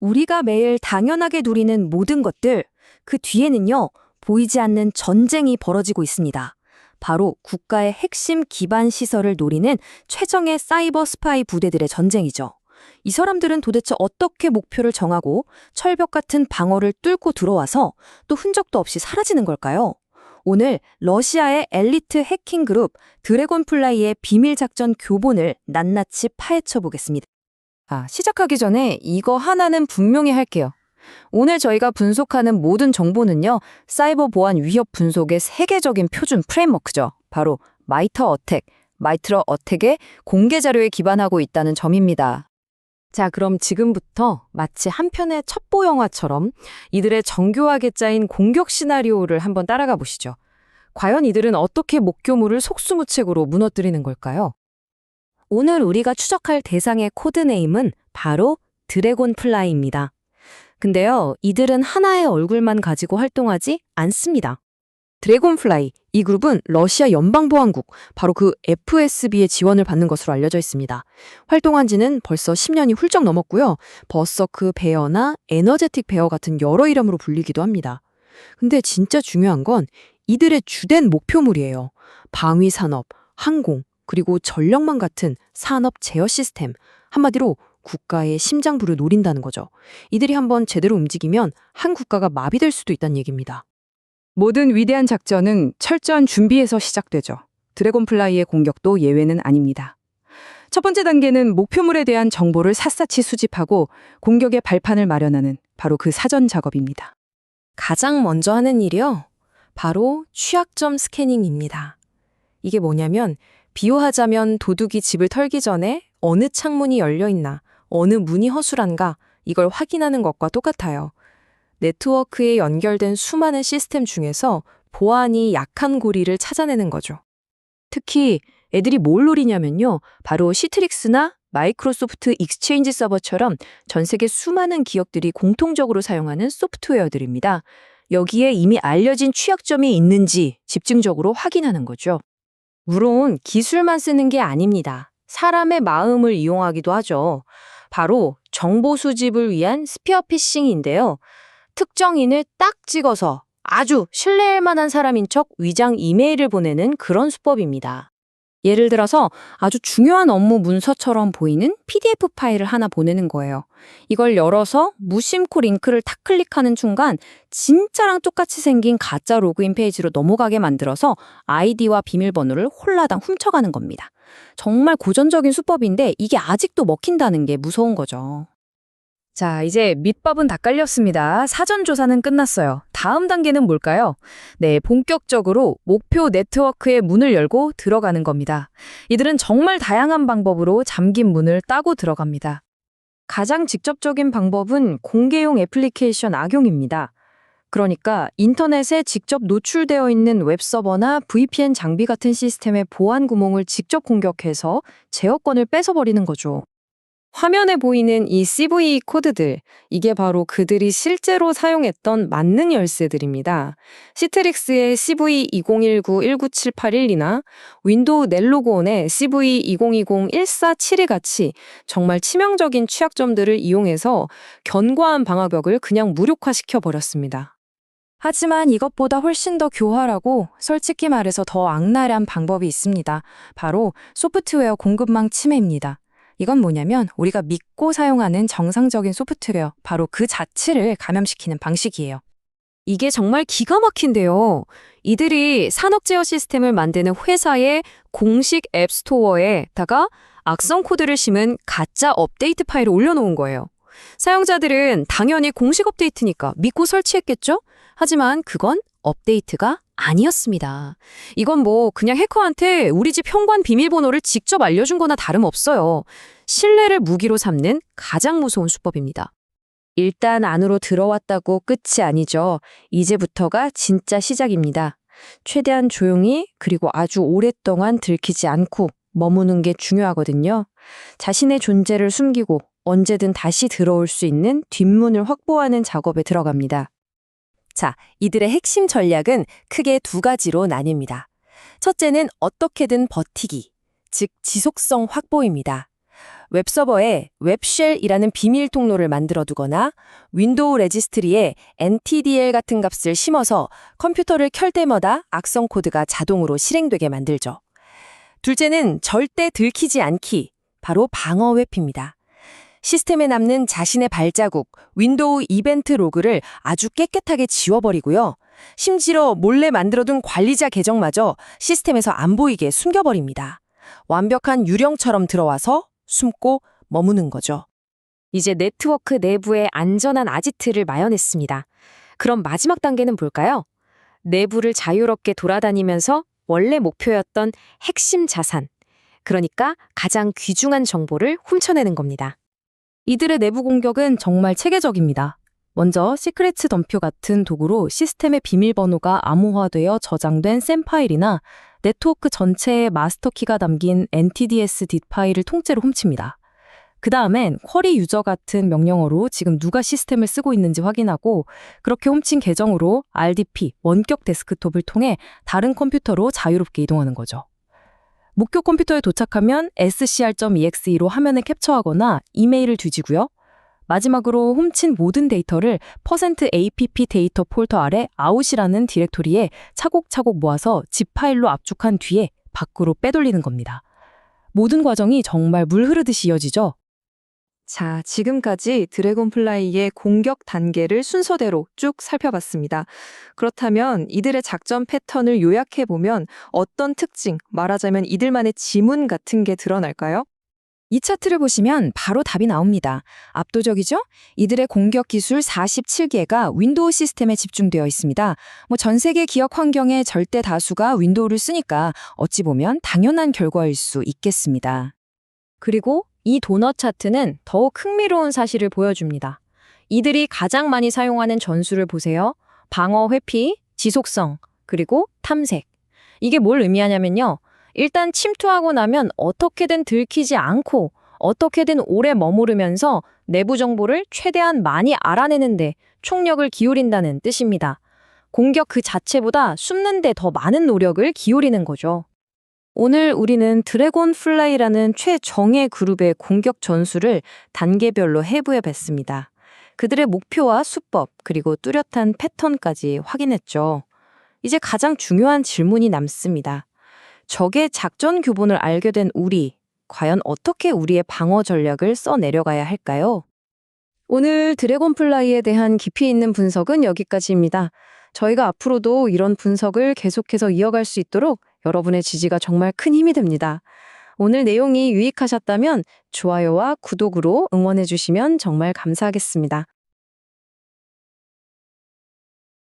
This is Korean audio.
우리가 매일 당연하게 누리는 모든 것들, 그 뒤에는요, 보이지 않는 전쟁이 벌어지고 있습니다. 바로 국가의 핵심 기반 시설을 노리는 최정의 사이버 스파이 부대들의 전쟁이죠. 이 사람들은 도대체 어떻게 목표를 정하고 철벽 같은 방어를 뚫고 들어와서 또 흔적도 없이 사라지는 걸까요? 오늘 러시아의 엘리트 해킹 그룹 드래곤플라이의 비밀 작전 교본을 낱낱이 파헤쳐 보겠습니다. 아, 시작하기 전에 이거 하나는 분명히 할게요. 오늘 저희가 분석하는 모든 정보는요, 사이버 보안 위협 분석의 세계적인 표준 프레임워크죠. 바로 마이터 어택, 마이트러 어택의 공개 자료에 기반하고 있다는 점입니다. 자, 그럼 지금부터 마치 한 편의 첩보 영화처럼 이들의 정교하게 짜인 공격 시나리오를 한번 따라가 보시죠. 과연 이들은 어떻게 목표물을 속수무책으로 무너뜨리는 걸까요? 오늘 우리가 추적할 대상의 코드네임은 바로 드래곤 플라이입니다. 근데요, 이들은 하나의 얼굴만 가지고 활동하지 않습니다. 드래곤플라이, 이 그룹은 러시아 연방보안국, 바로 그 FSB의 지원을 받는 것으로 알려져 있습니다. 활동한 지는 벌써 10년이 훌쩍 넘었고요. 버서크 베어나 에너제틱 베어 같은 여러 이름으로 불리기도 합니다. 근데 진짜 중요한 건 이들의 주된 목표물이에요. 방위 산업, 항공, 그리고 전력망 같은 산업 제어 시스템. 한마디로 국가의 심장부를 노린다는 거죠. 이들이 한번 제대로 움직이면 한 국가가 마비될 수도 있다는 얘기입니다. 모든 위대한 작전은 철저한 준비에서 시작되죠. 드래곤플라이의 공격도 예외는 아닙니다. 첫 번째 단계는 목표물에 대한 정보를 샅샅이 수집하고 공격의 발판을 마련하는 바로 그 사전 작업입니다. 가장 먼저 하는 일이요. 바로 취약점 스캐닝입니다. 이게 뭐냐면 비유하자면 도둑이 집을 털기 전에 어느 창문이 열려 있나, 어느 문이 허술한가 이걸 확인하는 것과 똑같아요. 네트워크에 연결된 수많은 시스템 중에서 보안이 약한 고리를 찾아내는 거죠. 특히 애들이 뭘 노리냐면요. 바로 시트릭스나 마이크로소프트 익스체인지 서버처럼 전 세계 수많은 기업들이 공통적으로 사용하는 소프트웨어들입니다. 여기에 이미 알려진 취약점이 있는지 집중적으로 확인하는 거죠. 물론 기술만 쓰는 게 아닙니다. 사람의 마음을 이용하기도 하죠. 바로 정보 수집을 위한 스피어 피싱인데요. 특정인을 딱 찍어서 아주 신뢰할 만한 사람인 척 위장 이메일을 보내는 그런 수법입니다. 예를 들어서 아주 중요한 업무 문서처럼 보이는 PDF 파일을 하나 보내는 거예요. 이걸 열어서 무심코 링크를 탁 클릭하는 순간 진짜랑 똑같이 생긴 가짜 로그인 페이지로 넘어가게 만들어서 아이디와 비밀번호를 홀라당 훔쳐가는 겁니다. 정말 고전적인 수법인데 이게 아직도 먹힌다는 게 무서운 거죠. 자, 이제 밑밥은 다 깔렸습니다. 사전 조사는 끝났어요. 다음 단계는 뭘까요? 네, 본격적으로 목표 네트워크의 문을 열고 들어가는 겁니다. 이들은 정말 다양한 방법으로 잠긴 문을 따고 들어갑니다. 가장 직접적인 방법은 공개용 애플리케이션 악용입니다. 그러니까 인터넷에 직접 노출되어 있는 웹서버나 VPN 장비 같은 시스템의 보안 구멍을 직접 공격해서 제어권을 뺏어버리는 거죠. 화면에 보이는 이 CV 코드들, 이게 바로 그들이 실제로 사용했던 만능 열쇠들입니다. 시트릭스의 CV2019-197812나 윈도우 넬로그온의 CV2020-1472 같이 정말 치명적인 취약점들을 이용해서 견고한 방화벽을 그냥 무력화시켜 버렸습니다. 하지만 이것보다 훨씬 더 교활하고 솔직히 말해서 더 악랄한 방법이 있습니다. 바로 소프트웨어 공급망 침해입니다. 이건 뭐냐면 우리가 믿고 사용하는 정상적인 소프트웨어, 바로 그 자체를 감염시키는 방식이에요. 이게 정말 기가 막힌데요. 이들이 산업 제어 시스템을 만드는 회사의 공식 앱 스토어에다가 악성 코드를 심은 가짜 업데이트 파일을 올려놓은 거예요. 사용자들은 당연히 공식 업데이트니까 믿고 설치했겠죠? 하지만 그건 업데이트가 아니었습니다. 이건 뭐 그냥 해커한테 우리 집 현관 비밀번호를 직접 알려준 거나 다름없어요. 신뢰를 무기로 삼는 가장 무서운 수법입니다. 일단 안으로 들어왔다고 끝이 아니죠. 이제부터가 진짜 시작입니다. 최대한 조용히 그리고 아주 오랫동안 들키지 않고 머무는 게 중요하거든요. 자신의 존재를 숨기고 언제든 다시 들어올 수 있는 뒷문을 확보하는 작업에 들어갑니다. 자, 이들의 핵심 전략은 크게 두 가지로 나뉩니다. 첫째는 어떻게든 버티기, 즉 지속성 확보입니다. 웹서버에 웹쉘이라는 비밀 통로를 만들어 두거나 윈도우 레지스트리에 NTDL 같은 값을 심어서 컴퓨터를 켤 때마다 악성 코드가 자동으로 실행되게 만들죠. 둘째는 절대 들키지 않기, 바로 방어 웹입니다. 시스템에 남는 자신의 발자국, 윈도우 이벤트 로그를 아주 깨끗하게 지워버리고요. 심지어 몰래 만들어둔 관리자 계정마저 시스템에서 안 보이게 숨겨버립니다. 완벽한 유령처럼 들어와서 숨고 머무는 거죠. 이제 네트워크 내부에 안전한 아지트를 마련했습니다. 그럼 마지막 단계는 뭘까요? 내부를 자유롭게 돌아다니면서 원래 목표였던 핵심 자산, 그러니까 가장 귀중한 정보를 훔쳐내는 겁니다. 이들의 내부 공격은 정말 체계적입니다. 먼저 시크릿 덤표 같은 도구로 시스템의 비밀번호가 암호화되어 저장된 샘 파일이나 네트워크 전체에 마스터키가 담긴 NTDS 뒷 파일을 통째로 훔칩니다. 그 다음엔 쿼리 유저 같은 명령어로 지금 누가 시스템을 쓰고 있는지 확인하고 그렇게 훔친 계정으로 RDP, 원격 데스크톱을 통해 다른 컴퓨터로 자유롭게 이동하는 거죠. 목표 컴퓨터에 도착하면 scr.exe로 화면을 캡처하거나 이메일을 뒤지고요. 마지막으로 훔친 모든 데이터를 %app 데이터 폴더 아래 out이라는 디렉토리에 차곡차곡 모아서 zip 파일로 압축한 뒤에 밖으로 빼돌리는 겁니다. 모든 과정이 정말 물 흐르듯이 이어지죠. 자, 지금까지 드래곤플라이의 공격 단계를 순서대로 쭉 살펴봤습니다. 그렇다면 이들의 작전 패턴을 요약해보면 어떤 특징, 말하자면 이들만의 지문 같은 게 드러날까요? 이 차트를 보시면 바로 답이 나옵니다. 압도적이죠? 이들의 공격 기술 47개가 윈도우 시스템에 집중되어 있습니다. 뭐 전 세계 기업 환경의 절대 다수가 윈도우를 쓰니까 어찌 보면 당연한 결과일 수 있겠습니다. 그리고 이 도넛 차트는 더욱 흥미로운 사실을 보여줍니다. 이들이 가장 많이 사용하는 전술을 보세요. 방어 회피, 지속성, 그리고 탐색. 이게 뭘 의미하냐면요. 일단 침투하고 나면 어떻게든 들키지 않고 어떻게든 오래 머무르면서 내부 정보를 최대한 많이 알아내는데 총력을 기울인다는 뜻입니다. 공격 그 자체보다 숨는 데 더 많은 노력을 기울이는 거죠. 오늘 우리는 드래곤 플라이라는 최정예 그룹의 공격 전술을 단계별로 해부해 뵀습니다. 그들의 목표와 수법, 그리고 뚜렷한 패턴까지 확인했죠. 이제 가장 중요한 질문이 남습니다. 적의 작전 교본을 알게 된 우리, 과연 어떻게 우리의 방어 전략을 써내려가야 할까요? 오늘 드래곤플라이에 대한 깊이 있는 분석은 여기까지입니다. 저희가 앞으로도 이런 분석을 계속해서 이어갈 수 있도록 여러분의 지지가 정말 큰 힘이 됩니다. 오늘 내용이 유익하셨다면 좋아요와 구독으로 응원해 주시면 정말 감사하겠습니다.